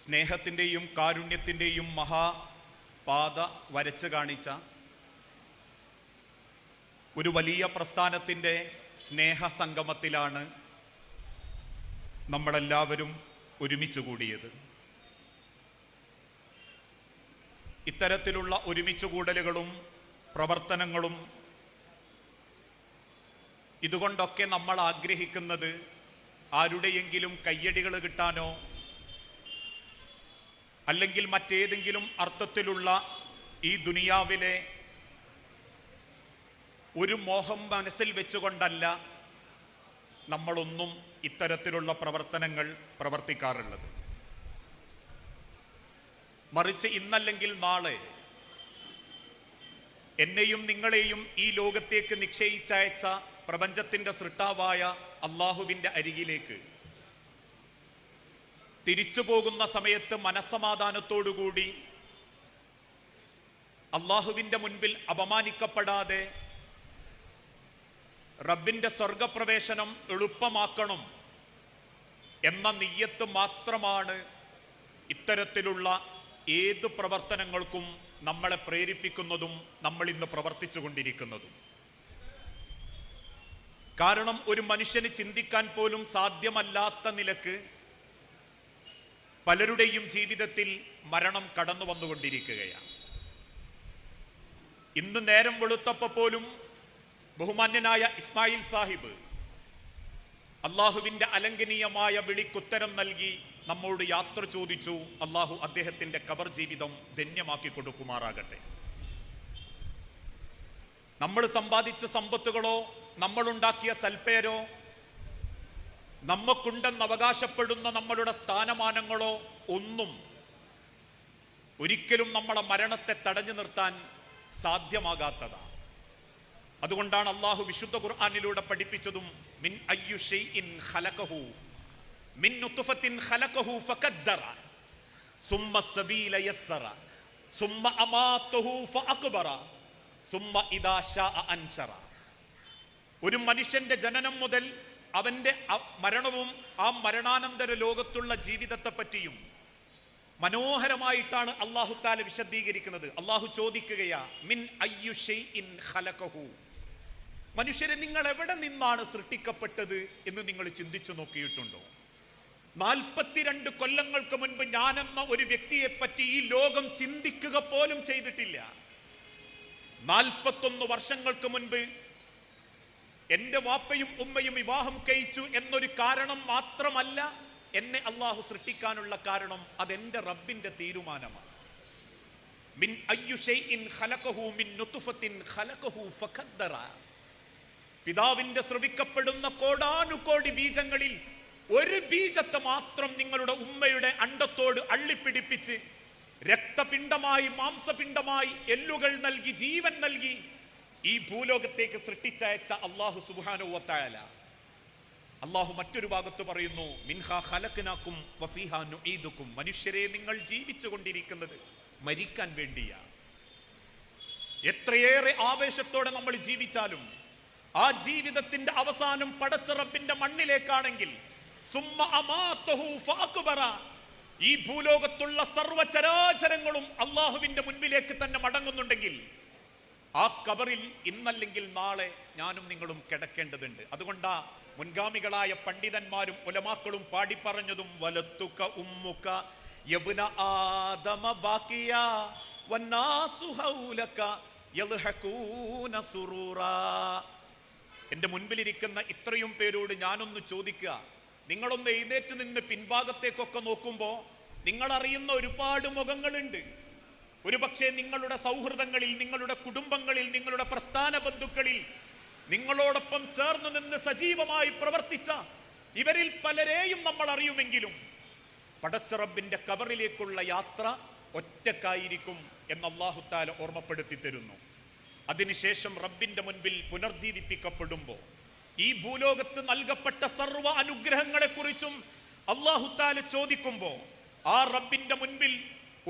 സ്നേഹത്തിന്റെയും കാരുണ്യത്തിന്റെയും മഹാപാത വരച്ച് കാണിച്ച ഒരു വലിയ പ്രസ്ഥാനത്തിന്റെ സ്നേഹ സംഗമത്തിലാണ് നമ്മളെല്ലാവരും ഒരുമിച്ച് കൂടിയത്. ഇത്തരത്തിലുള്ള ഒരുമിച്ച് കൂടലുകളും പ്രവർത്തനങ്ങളും ഇതുകൊണ്ടൊക്കെ നമ്മൾ ആഗ്രഹിക്കുന്നത് ആരുടെയെങ്കിലും കയ്യടികൾ കിട്ടാനോ അല്ലെങ്കിൽ മറ്റേതെങ്കിലും അർത്ഥത്തിലുള്ള ഈ ദുനിയാവിലെ ഒരു മോഹം മനസ്സിൽ വെച്ചുകൊണ്ടല്ല നമ്മളൊന്നും ഇത്തരത്തിലുള്ള പ്രവർത്തനങ്ങൾ പ്രവർത്തിക്കാറുള്ളത്. മറിച്ച് ഇന്നല്ലെങ്കിൽ നാളെ എന്നെയും നിങ്ങളെയും ഈ ലോകത്തേക്ക് നിക്ഷയിച്ചയച്ച പ്രപഞ്ചത്തിന്റെ സൃഷ്ടാവായ അള്ളാഹുവിന്റെ അരികിലേക്ക് തിരിച്ചു പോകുന്ന സമയത്ത് മനസ്സമാധാനത്തോടുകൂടി അള്ളാഹുവിന്റെ മുൻപിൽ അപമാനിക്കപ്പെടാതെ റബ്ബിന്റെ സ്വർഗപ്രവേശനം എളുപ്പമാക്കണം എന്ന നെയ്യത്ത് മാത്രമാണ് ഇത്തരത്തിലുള്ള ഏത് പ്രവർത്തനങ്ങൾക്കും നമ്മളെ പ്രേരിപ്പിക്കുന്നതും നമ്മൾ ഇന്ന് പ്രവർത്തിച്ചു കൊണ്ടിരിക്കുന്നതും. കാരണം ഒരു മനുഷ്യന് ചിന്തിക്കാൻ പോലും സാധ്യമല്ലാത്ത നിലയ്ക്ക് പലരുടെയും ജീവിതത്തിൽ മരണം കടന്നു വന്നുകൊണ്ടിരിക്കുകയാണ്. ഇന്ന് നേരം വെളുത്തപ്പോ പോലും ബഹുമാന്യനായ ഇസ്മായിൽ സാഹിബ് അള്ളാഹുവിന്റെ അലംഘനീയമായ വിളിക്കുത്തരം നൽകി നമ്മോട് യാത്ര ചോദിച്ചു അള്ളാഹു അദ്ദേഹത്തിന്റെ കബർ ജീവിതം ധന്യമാക്കി കൊടുക്കുമാറാകട്ടെ. നമ്മൾ സമ്പാദിച്ച സമ്പത്തുകളോ നമ്മളുണ്ടാക്കിയ സൽപ്പേരോ നമുക്കുണ്ടെന്ന് അവകാശപ്പെടുന്ന നമ്മളുടെ സ്ഥാനമാനങ്ങളോ ഒന്നും ഒരിക്കലും നമ്മളെ മരണത്തെ തടഞ്ഞു നിർത്താൻ സാധ്യമാകാത്തതാണ് അതുകൊണ്ടാണ് അള്ളാഹു വിശുദ്ധ ഖുർആാനിലൂടെ പഠിപ്പിച്ചതും മിൻ അയ്യു ഖലഖഹു മിൻ ഖലഖഹു ഫഖദ്ദറ സബീല യസ്സറ അമാതഹു ഇദാ അൻശറ ഒരു മനുഷ്യന്റെ ജനനം മുതൽ അവന്റെ അ- മരണവും ആ മരണാനന്തര ലോകത്തുള്ള ജീവിതത്തെ പറ്റിയും മനോഹരമായിട്ടാണ് അള്ളാഹു താല വിശദീകരിക്കുന്നത്. അള്ളാഹു ചോദിക്കുകയാ മിൻ ഷൈഇൻ ഖലഖഹു? മനുഷ്യരെ നിങ്ങൾ എവിടെ നിന്നാണ് സൃഷ്ടിക്കപ്പെട്ടത് എന്ന് നിങ്ങൾ ചിന്തിച്ചു നോക്കിയിട്ടുണ്ടോ? നാൽപ്പത്തിരണ്ട് കൊല്ലങ്ങൾക്ക് മുൻപ് ഞാനെന്ന ഒരു വ്യക്തിയെ പറ്റി ഈ ലോകം ചിന്തിക്കുക പോലും ചെയ്തിട്ടില്ല. നാൽപ്പത്തൊന്ന് വർഷങ്ങൾക്ക് മുൻപ് എന്റെ വാപ്പയും ഉമ്മയും വിവാഹം കഴിച്ചു എന്നൊരു കാരണം മാത്രമല്ല എന്നെ അള്ളാഹു സൃഷ്ടിക്കാനുള്ള കാരണം അതെന്റെ റബ്ബിന്റെ തീരുമാനമാണ്. മിൻ മിൻ പിതാവിന്റെ ശ്രവിക്കപ്പെടുന്ന കോടാനുകോടി ബീജങ്ങളിൽ ഒരു ബീജത്തെ മാത്രം നിങ്ങളുടെ ഉമ്മയുടെ അണ്ടത്തോട് അള്ളിപ്പിടിപ്പിച്ച് രക്തപിണ്ഡമായി മാംസപിണ്ഡമായി എല്ലുകൾ നൽകി ജീവൻ നൽകി ഈ ഭൂലോകത്തേക്ക് സൃഷ്ടിച്ചയച്ച അള്ളാഹു സുബാനുവത്തായാല അള്ളാഹു മറ്റൊരു ഭാഗത്ത് പറയുന്നു മിൻഹ മനുഷ്യരെ നിങ്ങൾ ജീവിച്ചു കൊണ്ടിരിക്കുന്നത് മരിക്കാൻ വേണ്ടിയാ. എത്രയേറെ ആവേശത്തോടെ നമ്മൾ ജീവിച്ചാലും ആ ജീവിതത്തിന്റെ അവസാനം പടച്ചിറപ്പിന്റെ മണ്ണിലേക്കാണെങ്കിൽ. ഈ ഭൂലോകത്തുള്ള സർവചരാചരങ്ങളും അള്ളാഹുവിന്റെ മുൻപിലേക്ക് തന്നെ മടങ്ങുന്നുണ്ടെങ്കിൽ ആ കബറിൽ ഇന്നല്ലെങ്കിൽ നാളെ ഞാനും നിങ്ങളും കിടക്കേണ്ടതുണ്ട്. അതുകൊണ്ടാ മുൻഗാമികളായ പണ്ഡിതന്മാരും ഉലമാക്കളും പാടിപ്പറഞ്ഞതും വലത്തുക ഉമ്മുക യബ്ന ആദമ ബാക്കിയ എന്റെ മുൻപിലിരിക്കുന്ന ഇത്രയും പേരോട് ഞാനൊന്ന് ചോദിക്കുക. നിങ്ങളൊന്ന് എഴുന്നേറ്റ് നിന്ന് പിൻഭാഗത്തേക്കൊക്കെ നോക്കുമ്പോൾ നിങ്ങൾ അറിയുന്ന ഒരുപാട് മുഖങ്ങളുണ്ട്. ഒരുപക്ഷെ നിങ്ങളുടെ സൗഹൃദങ്ങളിൽ നിങ്ങളുടെ കുടുംബങ്ങളിൽ നിങ്ങളുടെ പ്രസ്ഥാന ബന്ധുക്കളിൽ നിങ്ങളോടൊപ്പം ചേർന്ന് നിന്ന് സജീവമായി പ്രവർത്തിച്ച ഇവരിൽ പലരെയും നമ്മൾ അറിയുമെങ്കിലും പടച്ചറബിന്റെ കബറിലേക്കുള്ള യാത്ര ഒറ്റക്കായിരിക്കും എന്ന് അള്ളാഹുത്താല ഓർമ്മപ്പെടുത്തി തരുന്നു. അതിനുശേഷം റബ്ബിന്റെ മുൻപിൽ പുനർജീവിപ്പിക്കപ്പെടുമ്പോൾ ഈ ഭൂലോകത്ത് നൽകപ്പെട്ട സർവ അനുഗ്രഹങ്ങളെക്കുറിച്ചും അള്ളാഹുത്താല ചോദിക്കുമ്പോൾ ആ റബ്ബിന്റെ മുൻപിൽ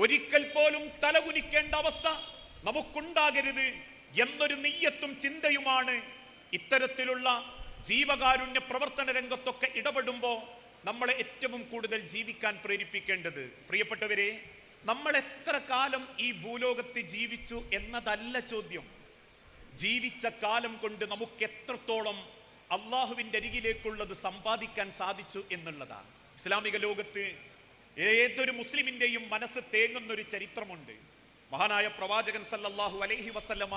ഒരിക്കൽ പോലും തലകുനിക്കേണ്ട അവസ്ഥ നമുക്കുണ്ടാകരുത് എന്നൊരു നെയ്യത്തും ചിന്തയുമാണ് ഇത്തരത്തിലുള്ള ജീവകാരുണ്യ പ്രവർത്തന രംഗത്തൊക്കെ ഇടപെടുമ്പോൾ നമ്മളെ ഏറ്റവും കൂടുതൽ ജീവിക്കാൻ പ്രേരിപ്പിക്കേണ്ടത്. പ്രിയപ്പെട്ടവരെ നമ്മൾ എത്ര കാലം ഈ ഭൂലോകത്ത് ജീവിച്ചു എന്നതല്ല ചോദ്യം. ജീവിച്ച കാലം കൊണ്ട് നമുക്ക് എത്രത്തോളം അള്ളാഹുവിന്റെ അരികിലേക്കുള്ളത് സമ്പാദിക്കാൻ സാധിച്ചു എന്നുള്ളതാണ്. ഇസ്ലാമിക ലോകത്ത് ഏതൊരു മുസ്ലിമിന്റെയും മനസ്സ് തേങ്ങുന്ന ഒരു ചരിത്രമുണ്ട്. മഹാനായ പ്രവാചകൻ സല്ലല്ലാഹു അലൈഹി വസല്ലമ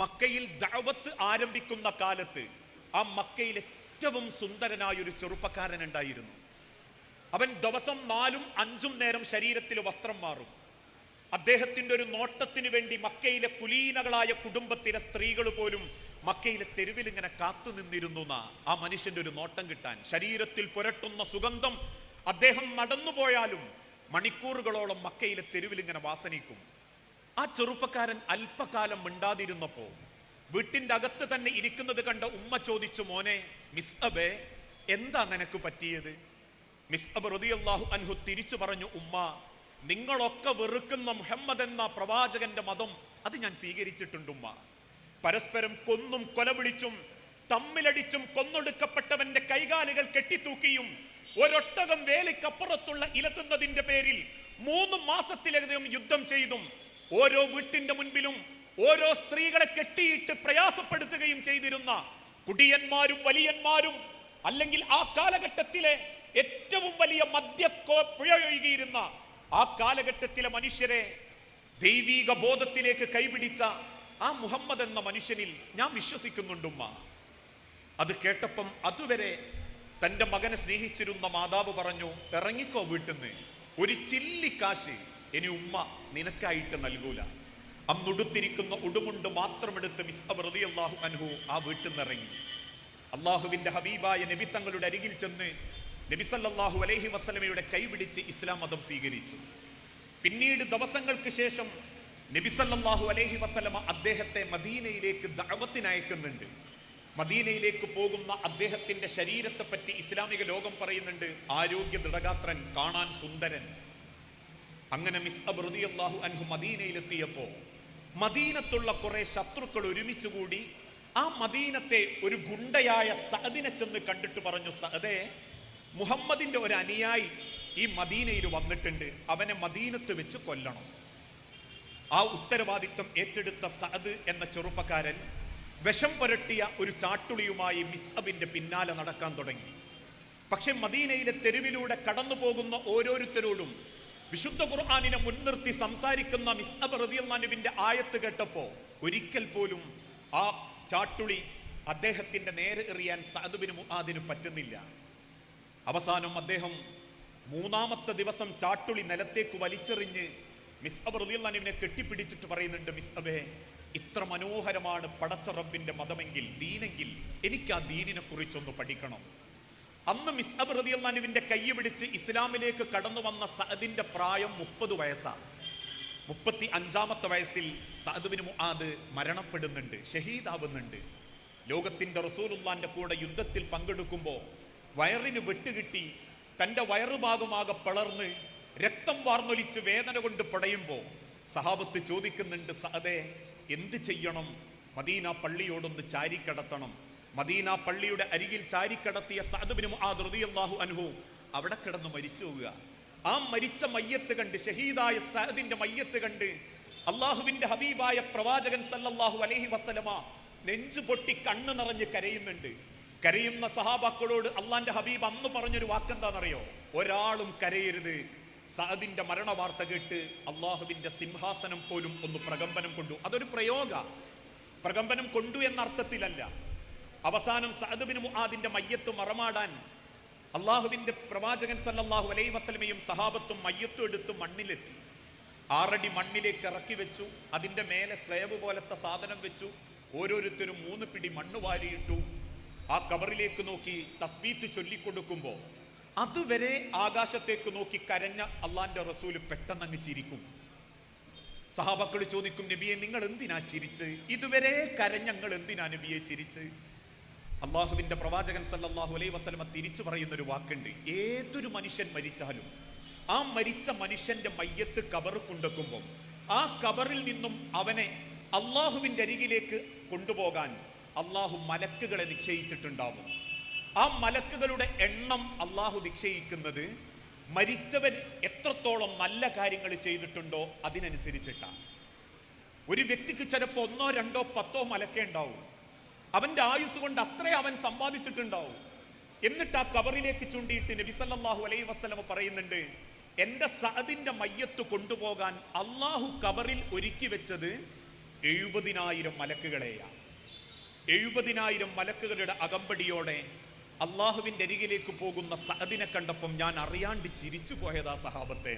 മക്കയിൽ ദഅവത്ത് ആരംഭിക്കുന്ന കാലത്ത് ആ മക്കയിൽ ഏറ്റവും സുന്ദരനായ ഒരു ചെറുപ്പക്കാരൻ ഉണ്ടായിരുന്നു അവൻ ദിവസം നാലും അഞ്ചും നേരം ശരീരത്തിൽ വസ്ത്രം മാറും. അദ്ദേഹത്തിന്റെ ഒരു നോട്ടത്തിന് വേണ്ടി മക്കയിലെ കുലീനകളായ കുടുംബത്തിലെ സ്ത്രീകൾ പോലും മക്കയിലെ തെരുവിൽ ഇങ്ങനെ കാത്തു നിന്നിരുന്നു ആ മനുഷ്യന്റെ ഒരു നോട്ടം കിട്ടാൻ. ശരീരത്തിൽ പുരട്ടുന്ന സുഗന്ധം അദ്ദേഹം നടന്നുപോയാലും മണിക്കൂറുകളോളം മക്കയിലെ തെരുവിൽ ഇങ്ങനെ വാസനിക്കും ആ ചെറുപ്പക്കാരൻ അല്പകാലം മിണ്ടാതിരുന്നപ്പോ വീട്ടിന്റെ അകത്ത് തന്നെ ഇരിക്കുന്നത് കണ്ട ഉമ്മ ചോദിച്ചു മോനെ മിസ് അബേ എന്താ നിനക്ക് പറ്റിയത്? മിസ് അബ് റളിയല്ലാഹു അൻഹു തിരിച്ചു പറഞ്ഞു ഉമ്മ നിങ്ങളൊക്കെ വെറുക്കുന്ന മുഹമ്മദ് എന്ന പ്രവാചകന്റെ മതം അത് ഞാൻ സ്വീകരിച്ചിട്ടുണ്ട് ഉമ്മ. പരസ്പരം കൊന്നും കൊലവിളിച്ചും തമ്മിലടിച്ചും കൊന്നൊടുക്കപ്പെട്ടവന്റെ കൈകാലുകൾ കെട്ടിത്തൂക്കിയും ഒരൊട്ടകം വേലിക്കപ്പുറത്തുള്ള ഇലത്തുന്നതിന്റെ പേരിൽ മൂന്ന് മാസത്തിലധികം യുദ്ധം ചെയ്തും ഓരോ വീട്ടിന്റെ മുൻപിലും ഓരോ സ്ത്രീകളെ കെട്ടിയിട്ട് പ്രയാസപ്പെടുത്തുകയും ചെയ്തിരുന്ന കുടിയന്മാരും വലിയന്മാരും അല്ലെങ്കിൽ ആ കാലഘട്ടത്തിലെ ഏറ്റവും വലിയ മദ്യ പുഴയൊഴുകിയിരുന്ന ആ കാലഘട്ടത്തിലെ മനുഷ്യരെ ദൈവീക ബോധത്തിലേക്ക് കൈപിടിച്ച ആ മുഹമ്മദ് എന്ന മനുഷ്യനിൽ ഞാൻ വിശ്വസിക്കുന്നുണ്ടുമ്മ അത് കേട്ടപ്പം അതുവരെ തന്റെ മകനെ സ്നേഹിച്ചിരുന്ന മാതാവ് പറഞ്ഞു ഇറങ്ങിക്കോ വീട്ടിന്ന്. ഒരു ചില്ലിക്കാശ് ഇനി ഉമ്മ നിനക്കായിട്ട് നൽകൂല. അന്നുടുത്തിരിക്കുന്ന ഉടുമുണ്ട് മാത്രമെടുത്ത് മിസ് അള്ളാഹു അൻഹു ആ വീട്ടിൽ നിന്ന് ഇറങ്ങി. അള്ളാഹുവിന്റെ ഹബീബായ നബി തങ്ങളുടെ അരികിൽ ചെന്ന് നബി സല്ലല്ലാഹു അലൈഹി വസല്ലമയുടെ കൈപിടിച്ച് ഇസ്ലാം മതം സ്വീകരിച്ചു. പിന്നീട് ദിവസങ്ങൾക്ക് ശേഷം നബി സല്ലല്ലാഹു അലൈഹി വസല്ലമ അദ്ദേഹത്തെ മദീനയിലേക്ക് ദഅവത്തിന് അയക്കുന്നുണ്ട് മദീനയിലേക്ക് പോകുന്ന അദ്ദേഹത്തിന്റെ ശരീരത്തെ പറ്റി ഇസ്ലാമിക ലോകം പറയുന്നുണ്ട് ആരോഗ്യ ദൃഢഗാത്രൻ കാണാൻ സുന്ദരൻ. അങ്ങനെ മിസ് അബ്രുദി അള്ളാഹു അൻഹു മദീനയിലെത്തിയപ്പോ മദീനത്തുള്ള കുറെ ശത്രുക്കൾ ഒരുമിച്ച് കൂടി ആ മദീനത്തെ ഒരു ഗുണ്ടയായ സഅദിനെ ചെന്ന് കണ്ടിട്ട് പറഞ്ഞു സഅദേ മുഹമ്മദിന്റെ ഒരു അനുയായി ഈ മദീനയിൽ വന്നിട്ടുണ്ട് അവനെ മദീനത്ത് വെച്ച് കൊല്ലണം. ആ ഉത്തരവാദിത്വം ഏറ്റെടുത്ത സഅദ് എന്ന ചെറുപ്പക്കാരൻ വിഷം പുരട്ടിയ ഒരു ചാട്ടുളിയുമായി മിസ്അബിന്റെ പിന്നാലെ നടക്കാൻ തുടങ്ങി. പക്ഷെ മദീനയിലെ തെരുവിലൂടെ കടന്നു പോകുന്ന ഓരോരുത്തരോടും വിശുദ്ധ ഖുർആാനിനെ മുൻനിർത്തി സംസാരിക്കുന്ന മിസ്അബ് റതിയല്ലാനുവിന്റെ ആയത്ത് കേട്ടപ്പോ ഒരിക്കൽ പോലും ആ ചാട്ടുളി അദ്ദേഹത്തിന്റെ നേരെ എറിയാൻ സഅദുബിന് മുആദിന് പറ്റുന്നില്ല. അവസാനം അദ്ദേഹം മൂന്നാമത്തെ ദിവസം ചാട്ടുളി നിലത്തേക്ക് വലിച്ചെറിഞ്ഞ് മിസ് അബ് റളിയല്ലാഹുവിനെ കെട്ടിപ്പിടിച്ചിട്ട് പറയുന്നുണ്ട് മിസ് അബേ ഇത്ര മനോഹരമാണ് പടച്ച റബ്ബിന്റെ മതമെങ്കിൽ ദീനെങ്കിൽ എനിക്ക് ആ ദീനിനെ കുറിച്ചൊന്ന് പഠിക്കണം. അന്ന് മിസ് അബ് റളിയല്ലാഹുവിന്റെ കൈ പിടിച്ച് ഇസ്ലാമിലേക്ക് കടന്നു വന്ന സഅദിന്റെ പ്രായം മുപ്പത് വയസ്സാണ് മുപ്പത്തി അഞ്ചാമത്തെ വയസ്സിൽ സഅദുബിന് മുആദ് മരണപ്പെടുന്നുണ്ട് ഷഹീദാവുന്നുണ്ട്. ലോകത്തിന്റെ റസൂലുള്ളാന്റെ കൂടെ യുദ്ധത്തിൽ പങ്കെടുക്കുമ്പോൾ വയറിന് വെട്ടുകിട്ടി തന്റെ വയറുഭാഗമാകെ പിളർന്ന് രക്തം വാർന്നൊലിച്ച് വേദന കൊണ്ട് പടയുമ്പോൾ സഹാബത്ത് ചോദിക്കുന്നുണ്ട് സഅദേ എന്ത് ചെയ്യണം? മദീന പള്ളിയോടൊന്ന് ചാരിക്കടത്തണം. മദീന പള്ളിയുടെ അരികിൽ ചാരിക്കടത്തിയ സാധുബിനും മുആദ് റളിയല്ലാഹു അൻഹു അവിടെ കിടന്ന് മരിച്ചു പോവുക. ആ മരിച്ച മയ്യത്ത് കണ്ട് ഷഹീദായ സഹദിന്റെ മയ്യത്ത് കണ്ട് അള്ളാഹുവിന്റെ ഹബീബായ പ്രവാചകൻ സല്ലല്ലാഹു അലൈഹി വസലമ നെഞ്ചു പൊട്ടി കണ്ണ് നിറഞ്ഞ് കരയുന്നുണ്ട്. കരയുന്ന സഹാബാക്കളോട് അള്ളാന്റെ ഹബീബ് അന്ന് പറഞ്ഞൊരു വാക്കെന്താണെന്നറിയോ ഒരാളും കരയരുത്. സഅദിന്റെ മരണ വാർത്ത കേട്ട് അള്ളാഹുവിന്റെ സിംഹാസനം പോലും ഒന്ന് പ്രകമ്പനം കൊണ്ടു. അതൊരു പ്രയോഗ. പ്രകമ്പനം കൊണ്ടു എന്ന അർത്ഥത്തിലല്ല. അവസാനം സഅദുബിന് മുആദിന്റെ മയ്യത്ത് മറമാടാൻ അള്ളാഹുവിന്റെ പ്രവാചകൻ സല്ലല്ലാഹു അലൈഹി വസല്ലമയും സഹാബത്തും മയ്യത്തും എടുത്ത് മണ്ണിലെത്തി. ആറടി മണ്ണിലേക്ക് ഇറക്കി വെച്ചു. അതിന്റെ മേലെ സ്ലേബ് പോലത്തെ സാധനം വെച്ചു. ഓരോരുത്തരും മൂന്ന് പിടി മണ്ണ് വാരിയിട്ടു. ആ കബറിലേക്ക് നോക്കി തസ്ബീത്ത് ചൊല്ലിക്കൊടുക്കുമ്പോ അതുവരെ ആകാശത്തേക്ക് നോക്കി കരഞ്ഞ അള്ളാന്റെ റസൂൽ പെട്ടെന്ന് അങ്ങ് ചിരിക്കും. സഹാബക്കൾ ചോദിക്കും നബിയെ നിങ്ങൾ എന്തിനാ ചിരിച്ച് ഇതുവരെ കരഞ്ഞങ്ങൾ എന്തിനാ നബിയെ ചിരിച്ച് അള്ളാഹുവിന്റെ പ്രവാചകൻ സല്ലാഹു അലൈ വസ്ലമ തിരിച്ചു പറയുന്ന ഒരു വാക്കുണ്ട്. ഏതൊരു മനുഷ്യൻ മരിച്ചാലും ആ മരിച്ച മനുഷ്യന്റെ മയ്യത്ത് കബർ കൊണ്ടെക്കുമ്പോൾ ആ കബറിൽ നിന്നും അവനെ അള്ളാഹുവിന്റെ അരികിലേക്ക് കൊണ്ടുപോകാൻ അള്ളാഹു മലക്കുകളെ നിശ്ചയിച്ചിട്ടുണ്ടാവും. ആ മലക്കുകളുടെ എണ്ണം അള്ളാഹു നിശ്ചയിക്കുന്നത് മരിച്ചവർ എത്രത്തോളം നല്ല കാര്യങ്ങൾ ചെയ്തിട്ടുണ്ടോ അതിനനുസരിച്ചിട്ടാണ് ഒരു വ്യക്തിക്ക് ചിലപ്പോൾ ഒന്നോ രണ്ടോ പത്തോ മലക്കേ ഉണ്ടാവും. അവന്റെ ആയുസ് കൊണ്ട് അത്രേ അവൻ സമ്പാദിച്ചിട്ടുണ്ടാവും. എന്നിട്ട് ആ കവറിലേക്ക് ചൂണ്ടിയിട്ട് നബിസല്ലാഹു അലൈഹി വസല്ലമ പറയുന്നുണ്ട് എന്റെ സഅദിന്റെ മയ്യത്ത് കൊണ്ടുപോകാൻ അള്ളാഹു കബറിൽ ഒരുക്കി വെച്ചത് എഴുപതിനായിരം മലക്കുകളെയാണ് എഴുപതിനായിരം മലക്കുകളുടെ അകമ്പടിയോടെ അള്ളാഹുവിന്റെ അരികിലേക്ക് പോകുന്ന സഹദിനെ കണ്ടപ്പം ഞാൻ അറിയാണ്ട് ചിരിച്ചു പോയതാ സഹാബത്തെ.